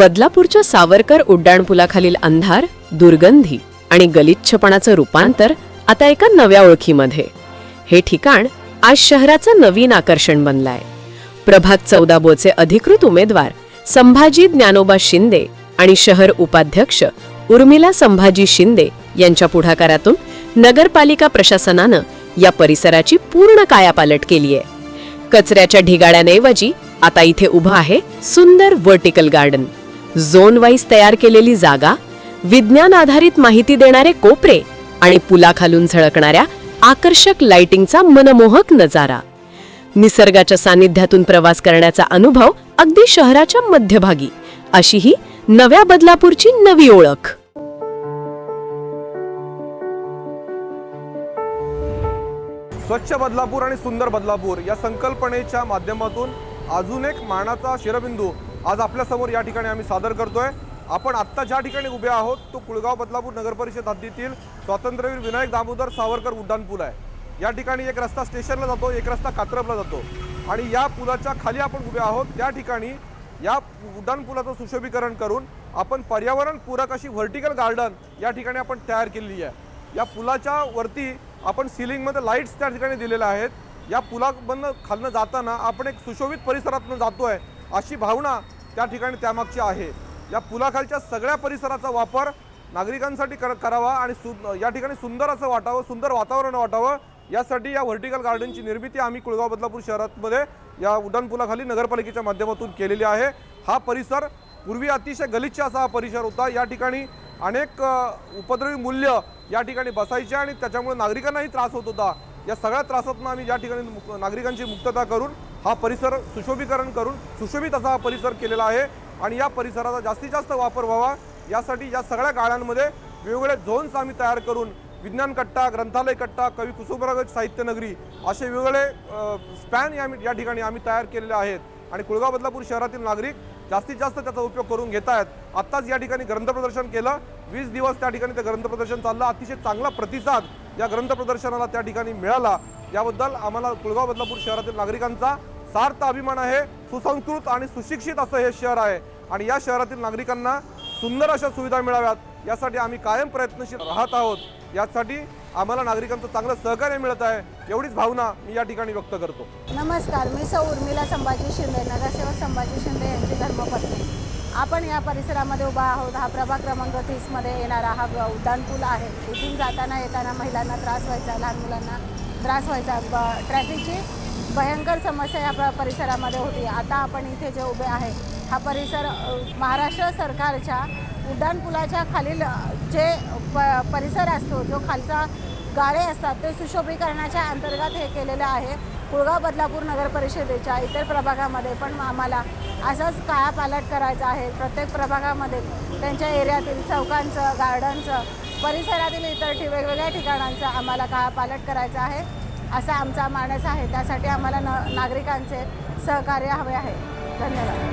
बदलापूरच्या सावरकर उड्डाणपुलाखालील अंधार दुर्गंधी आणि गलिच्छपणाचं रूपांतर आता एका नव्या ओळखीमध्ये. हे ठिकाण आज शहराचं नवीन आकर्षण बनलाय. प्रभाग चौदा बोचे अधिकृत उमेदवार संभाजी ज्ञानोबा शिंदे आणि शहर उपाध्यक्ष उर्मिला संभाजी शिंदे यांच्या पुढाकारातून नगरपालिका प्रशासनानं या परिसराची पूर्ण कायापालट केली आहे कचऱ्याच्या ढिगाड्यांऐवजी आता इथे उभं आहे सुंदर व्हर्टिकल गार्डन. झोन वाईज तयार केलेली जागा विज्ञान आधारित माहिती देणारे कोपरे आणि पुलाखालून झळकणाऱ्या आकर्षक लाइटिंगचा मनमोहक नजारा. निसर्गाच्या सानिध्यातून प्रवास करण्याचा अनुभव अगदी शहराच्या मध्यभागी अशी ही नव्या बदलापूरची नवी ओळख. स्वच्छ बदलापूर आणि सुंदर बदलापूर या संकल्पनेच्या माध्यमातून अजून एक मानाचा शिरबिंदू आज आपल्यासमोर या ठिकाणी आम्ही सादर करतोय. आपण आत्ता ज्या ठिकाणी उभे आहोत तो कुळगाव बदलापूर नगरपरिषद हद्दीतील स्वातंत्र्यवीर विनायक दामोदर सावरकर उड्डाण पूल आहे. या ठिकाणी एक रस्ता स्टेशनला जातो एक रस्ता कात्रपला जातो. आणि या पुलाच्या खाली आपण उभे आहोत त्या ठिकाणी या उड्डाण पुलाचं सुशोभीकरण करून आपण पर्यावरण पूरक अशी व्हर्टिकल गार्डन या ठिकाणी आपण तयार केलेली आहे. या पुलाच्या वरती आपण सिलिंगमध्ये लाईट्स त्या ठिकाणी दिलेल्या आहेत. या पुलामधनं खालनं जाताना आपण एक सुशोभित परिसरातनं आहे अशी भावना त्या ठिकाणी त्यामागची आहे. या पुलाखालच्या सगळ्या परिसराचा वापर नागरिकांसाठी कर करावा आणि सु या ठिकाणी सुंदर असं वाटावं सुंदर वातावरण वाटावं यासाठी या व्हर्टिकल गार्डनची निर्मिती आम्ही कुळगाव बदलापूर शहरामध्ये या उड्डाणपुलाखाली नगरपालिकेच्या माध्यमातून केलेली आहे. हा परिसर पूर्वी अतिशय गलिच्छ असा हा परिसर होता. या ठिकाणी अनेक उपद्रवी मूल्य या ठिकाणी बसायचे आणि त्याच्यामुळे नागरिकांनाही त्रास होत होता. या सगळ्या त्रासातून आम्ही या ठिकाणी नागरिकांची मुक्तता करून हा परिसर सुशोभीकरण करून सुशोभित असा हा परिसर केलेला आहे. आणि या परिसराचा जास्तीत जास्त वापर व्हावा. यासाठी या सगळ्या गाळ्यांमध्ये वेगवेगळे झोन्स आम्ही तयार करून विज्ञान कट्टा ग्रंथालय कट्टा कवी कुसुमराज साहित्य नगरी असे वेगवेगळे स्पॅन या या ठिकाणी आम्ही तयार केलेले आहेत. आणि कुळगाव बदलापूर शहरातील नागरिक जास्तीत जास्त त्याचा उपयोग करून घेत आहेत आत्ताच या ठिकाणी ग्रंथ प्रदर्शन केलं. वीस दिवस त्या ठिकाणी ते ग्रंथ प्रदर्शन चाललं. अतिशय चांगला प्रतिसाद या ग्रंथ प्रदर्शनाला त्या ठिकाणी मिळाला. याबद्दल आम्हाला कुळगाव बदलापूर शहरातील नागरिकांचा सार्थ अभिमान आहे सुसंस्कृत आणि सुशिक्षित असं हे शहर आहे. आणि या शहरातील नागरिकांना सुंदर अशा सुविधा मिळाव्यात. यासाठी आम्ही कायम प्रयत्नशील राहत आहोत. यासाठी आम्हाला नागरिकांचं चांगलं सहकार्य मिळत आहे. एवढीच भावना मी या ठिकाणी व्यक्त करतो. नमस्कार मी सौ उर्मिला संभाजी शिंदे नगरसेवक संभाजी शिंदे यांची धर्मपत्नी. आपण या परिसरामध्ये उभा आहोत. हा प्रभाग क्रमांक तीसमध्ये येणारा हा उड्डाणपूल आहे. इथून जाताना येताना महिलांना त्रास व्हायचा लहान मुलांना त्रास व्हायचा. ट्रॅफिकची भयंकर समस्या या परिसरामध्ये होती. आता आपण इथे जे उभे आहे हा परिसर महाराष्ट्र सरकारच्या उड्डाणपुलाच्या खालील जे प परिसर असतो जो खालचा गाळे असतात ते सुशोभीकरणाच्या अंतर्गत हे केलेलं आहे. कुळगाव बदलापूर नगर परिषदेच्या इतर प्रभागामध्ये पण आम्हाला असंच कायापालट करायचं आहे. प्रत्येक प्रभागामध्ये त्यांच्या एरियातील चौकांचं गार्डनचं परिसरातील इतर ठि वेगवेगळ्या ठिकाणांचं आम्हाला कायापालट करायचं आहे. असा आमचा मानस आहे. त्यासाठी आम्हाला न नागरिकांचे सहकार्य हवे आहे. धन्यवाद.